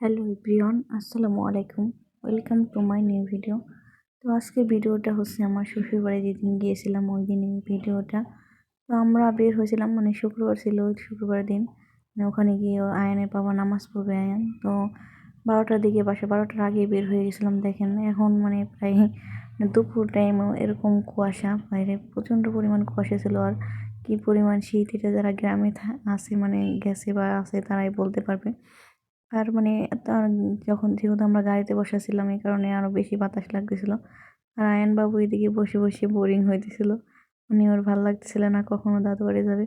Hello Priyon আসসালামু আলাইকুম। Welcome to my new video. তো আজকে ভিডিওটা হচ্ছে আমার শ্বশুরবাড়ি যেদিন গিয়েছিলাম, ওই দিনের ভিডিওটা। তো আমরা বের হয়েছিলাম মানে শুক্রবার ছিল শুক্রবার দিন। মানে ওখানে গিয়ে আয়নের বাবা নামাজ পড়বে আয়ান। তো বারোটার দিকে বাসা, বারোটার আগে বের হয়ে গেছিলাম, দেখেন। এখন মানে প্রায় দুপুর টাইমও এরকম কুয়াশা, বাইরে প্রচণ্ড পরিমাণ কুয়াশা ছিল। আর কি পরিমাণ শীত, এটা যারা গ্রামে আছে মানে গেছে বা আছে, তারাই বলতে পারবে। আর মানে তার যখন যেহেতু আমরা গাড়িতে বসেছিলাম, এই কারণে আরও বেশি বাতাস লাগতেছিল। আর আয়নবাবু এদিকে বসে বসে বোরিং হইতেছিল। উনি ওর ভালো লাগতেছিল না, কখনো দাদু বাড়ি যাবে।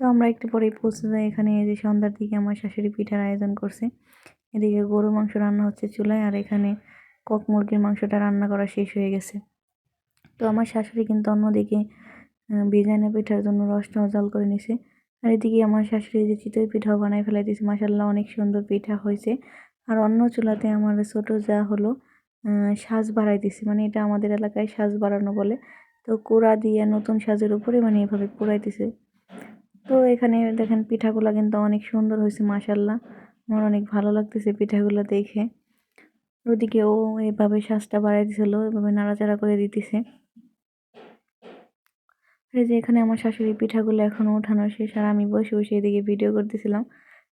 তো আমরা একটু পরেই পৌঁছে যাই এখানে, এই যে সন্ধ্যার দিকে আমার শাশুড়ি পিঠার আয়োজন করছে। এদিকে গরুর মাংস রান্না হচ্ছে চুলায়, আর এখানে কক মুরগির মাংসটা রান্না করা শেষ হয়ে গেছে। তো আমার শাশুড়ি কিন্তু অন্যদিকে বিরিয়ানি পিঠার জন্য রসটাও জাল করে নিছে। আর এদিকে আমার শাশুড়ি যে চিতই পিঠাও বানাই ফেলাইতেছে মাসাল্লাহ অনেক সুন্দর পিঠা হয়েছে। আর অন্য চুলাতে আমার ছোটো যা হলো সাজ বাড়াই দিছে মানে এটা আমাদের এলাকায় সাজ বাড়ানো বলে। তো কোড়া দিয়ে নতুন সাজের উপরে মানে এভাবে পোড়াইতেছে তো এখানে দেখেন পিঠাগুলো কিন্তু অনেক সুন্দর হয়েছে মাসাল্লাহ আমার অনেক ভালো লাগতেছে পিঠাগুলো দেখে। ওদিকে ও এভাবে সাজটা বাড়াই দিছিল এভাবে নাড়াচাড়া করে দিতেছে। এই যে এখানে আমার শাশুড়ি পিঠাগুলো এখনও ওঠানো শেষ, আর আমি বসে বসে এদিকে ভিডিও করতেছিলাম।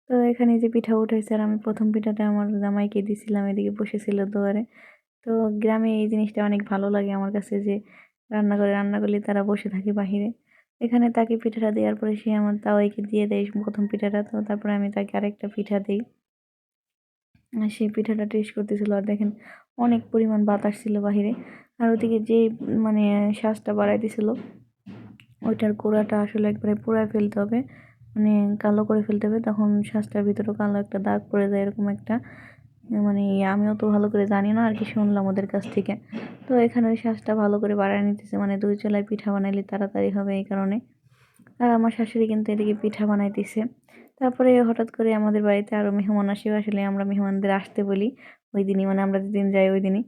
তো এখানে যে পিঠা উঠেছে আর আমি প্রথম পিঠাটা আমার জামাইকে দিয়েছিলাম এদিকে বসেছিল দুয়ারে। তো গ্রামে এই জিনিসটা অনেক ভালো লাগে আমার কাছে যে রান্না করে রান্না করলে তারা বসে থাকে বাহিরে। এখানে তাকে পিঠাটা দেওয়ার পরে সে আমার তাওয়াইকে দিয়ে দেয় প্রথম পিঠাটা, তো তারপরে আমি তাকে আরেকটা পিঠা দিই। সেই পিঠাটা টেস্ট করতেছিল, আর দেখেন অনেক পরিমাণ বাতাস ছিল বাহিরে। আর ওদিকে যে মানে শ্বাসটা বাড়াইতেছিল ওইটার গোড়াটা আসলে একবারে পোড়ায় ফেলতে হবে মানে কালো করে ফেলতে হবে, তখন শ্বাসটার ভিতরে কালো একটা দাগ পড়ে যায় এরকম একটা। মানে আমিও তো ভালো করে জানি না, আর কি শুনলাম ওদের কাছ থেকে। তো এখানে ওই শ্বাসটা ভালো করে বাড়ায় নিতেছে মানে দুই চলায় পিঠা বানাইলে তাড়াতাড়ি হবে এই কারণে। আর আমার শাশুড়ি কিন্তু এদিকে পিঠা বানাইতেছে। তারপরে হঠাৎ করে আমাদের বাড়িতে আরও মেহমান আসে, আসলে আমরা মেহমানদের আসতে বলি। ওই দিনই মানে আমরা যেদিন যাই ওই দিনই।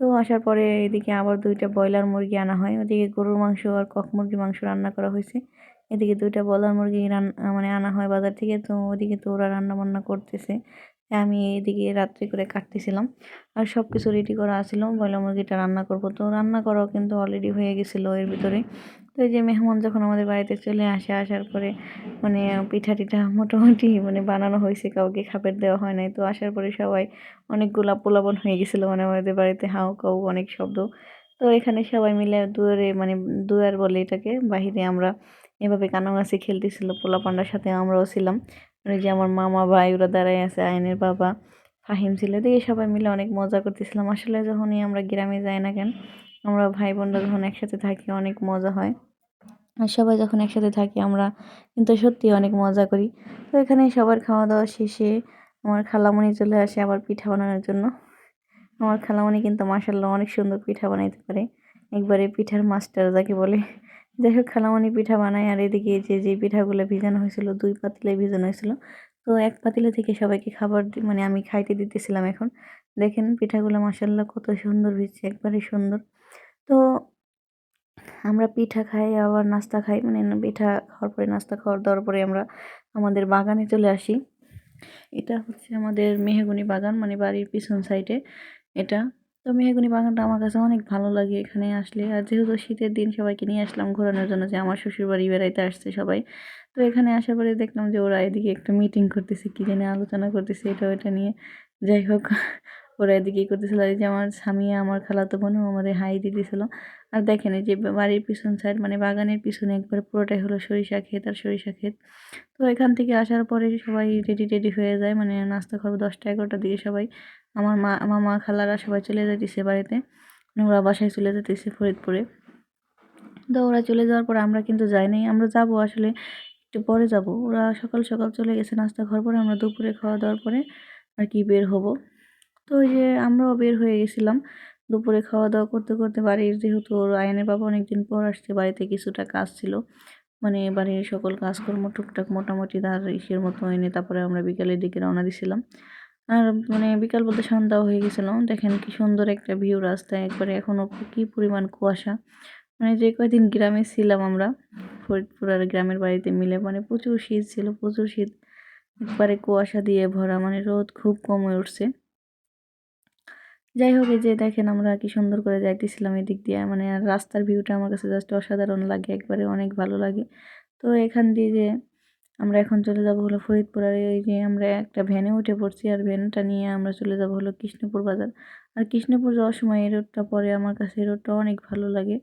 তো আসার পরে এদিকে আবার দুইটা ব্রয়লার মুরগি আনা হয়। ওদিকে গরুর মাংস আর কক মুরগির মাংস রান্না করা হয়েছে। এদিকে দুইটা ব্রয়লার মুরগি রান্না মানে আনা হয় বাজার থেকে। তো ওদিকে তো ওরা রান্না বান্না করতেছে। আমি এদিকে রাত্রি করে কাটতেছিলাম। আর সব কিছু রেডি করা আছিল। ব্রয়লার মুরগিটা রান্না করব। তো রান্না করাও কিন্তু অলরেডি হয়ে গেছিল এর ভিতরে। তো যে মেহমান যখন আমাদের বাড়িতে চলে আসে, আসার পরে মানে পিঠা টিঠা মোটামুটি মানে বানানো হয়েছে, কাউকে খাপের দেওয়া হয় নাই। তো আসার পরে সবাই অনেকগুলা পোলাপন হয়ে গেছিল মানে আমাদের বাড়িতে, হাউ কাউ অনেক শব্দ। তো এখানে সবাই মিলে দুয়ারে মানে দুয়ার বলে এটাকে, বাহিরে আমরা এভাবে কানামাছি খেলতেছিল পোলা পান্ডার সাথে আমরাও ছিলাম। মানে যে আমার মামা ভাই, ওরা দাঁড়াই আছে, আইনের বাবা, ফাহিম ছিল দিয়ে সবাই মিলে অনেক মজা করতেছিলাম। আসলে যখনই আমরা গ্রামে যাই না কেন আমরা ভাই বোনরা যখন একসাথে থাকি, অনেক মজা হয়। আর সবাই যখন একসাথে থাকি, আমরা কিন্তু সত্যি অনেক মজা করি। তো এখানে সবার খাওয়া দাওয়া শেষে আমার খালামণি চলে আসে আবার পিঠা বানানোর জন্য। আমার খালামণি কিন্তু মাসাল্লাহ অনেক সুন্দর পিঠা বানাইতে পারে। একবারে পিঠার মাস্টার যাকে বলে। যাই হোক, খালামণি পিঠা বানায় আর এদিকে যে যে পিঠাগুলো ভিজানো হয়েছিল, দুই পাতিলে ভিজানো হয়েছিল। তো এক পাতিলে থেকে সবাইকে খাবার মানে আমি খাইতে দিতেছিলাম এখন। দেখেন পিঠাগুলো মাসাল্লাহ কত সুন্দর ভিজছে একবারে সুন্দর। তো আমরা পিঠা খাই, আবার নাস্তা খাই মানে পিঠা খাওয়ার পরে নাস্তা খাওয়ার দেওয়ার পরে আমরা আমাদের বাগানে চলে আসি। এটা হচ্ছে আমাদের মেহগুনি বাগান মানে বাড়ির পিছন সাইডে এটা। তো মেহগুনি বাগানটা আমার কাছে অনেক ভালো লাগে এখানে আসলে। আর যেহেতু শীতের দিন সবাইকে নিয়ে আসলাম ঘোরানোর জন্য, যে আমার শ্বশুর বাড়ি বেড়াইতে আসছে সবাই। তো এখানে আসার পরে দেখলাম যে ওরা এদিকে একটা মিটিং করতেছে, কী জানি আলোচনা করতেছে, এটা ওইটা নিয়ে। যাই হোক ওরা এদিকে করতেছিল, এই যে আমার স্বামী, আমার খালাতো বোনও আমাদের হাই দিতেছিল আর দেখেন এই যে বাড়ির পিছন সাইড মানে বাগানের পিছনে একবার পুরোটাই হলো সরিষা ক্ষেত আর সরিষা ক্ষেত। তো এখান থেকে আসার পরে সবাই রেডি টেডি হয়ে যায় মানে নাস্তা করব দশটা এগারোটার দিকে সবাই। আমার মা আমার মা খালারা সবাই চলে যেতেছে বাড়িতে। ওরা বাসায় চলে যেতেছে ফরিদপুরে। তো ওরা চলে যাওয়ার পর আমরা কিন্তু যাই নাই, আমরা যাব আসলে একটু পরে যাব। ওরা সকাল সকাল চলে গেছে নাস্তা খাওয়ার পরে, আমরা দুপুরে খাওয়া দাওয়ার পরে আর কি বের হব। তো ওই যে আমরাও বের হয়ে গেছিলাম। দুপুরে খাওয়া দাওয়া করতে করতে বাড়ির যেহেতু ওর আয়নের বাবা অনেকদিন পর আসছে, বাড়িতে কিছুটা কাজ ছিল। মানে বাড়ির সকল কাজকর্ম টুকটাক মোটামুটি তার ইসের মতো এনে তারপরে আমরা বিকালের দিকে রওনা দিছিলাম। আর মানে বিকাল বলতে সন্ধ্যাও হয়ে গেছিল। দেখেন কি সুন্দর একটা ভিউ রাস্তায় একবারে এখনও কি পরিমাণ কুয়াশা। মানে যে কয়দিন গ্রামে ছিলাম আমরা ফরিদপুর আর গ্রামের বাড়িতে মিলে মানে প্রচুর শীত ছিল, প্রচুর শীত। একবারে কুয়াশা দিয়ে ভরা মানে রোদ খুব কমে উঠছে। যাই হোক, এই যে দেখেন আমরা কি সুন্দর করে যাইতেছিলাম এদিক দিয়ে। মানে রাস্তার ভিউটা আমার কাছে জাস্ট অসাধারণ লাগে, একবারে অনেক ভালো লাগে। তো এখান দিয়ে যে আমরা এখন চলে যাব হলো ফরিদপুর, আর এই যে আমরা একটা ভ্যানে উঠে পড়ছি, আর ভ্যানটা নিয়ে আমরা চলে যাব হলো কৃষ্ণপুর বাজার। আর কৃষ্ণপুর যাওয়ার সময় এই রোডটা পরে আমার কাছে এই রোডটা অনেক ভালো লাগে।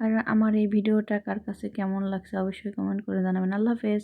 আর আমার এই ভিডিওটা কার কাছে কেমন লাগছে অবশ্যই কমেন্ট করে জানাবেন। আল্লাহ হাফেজ।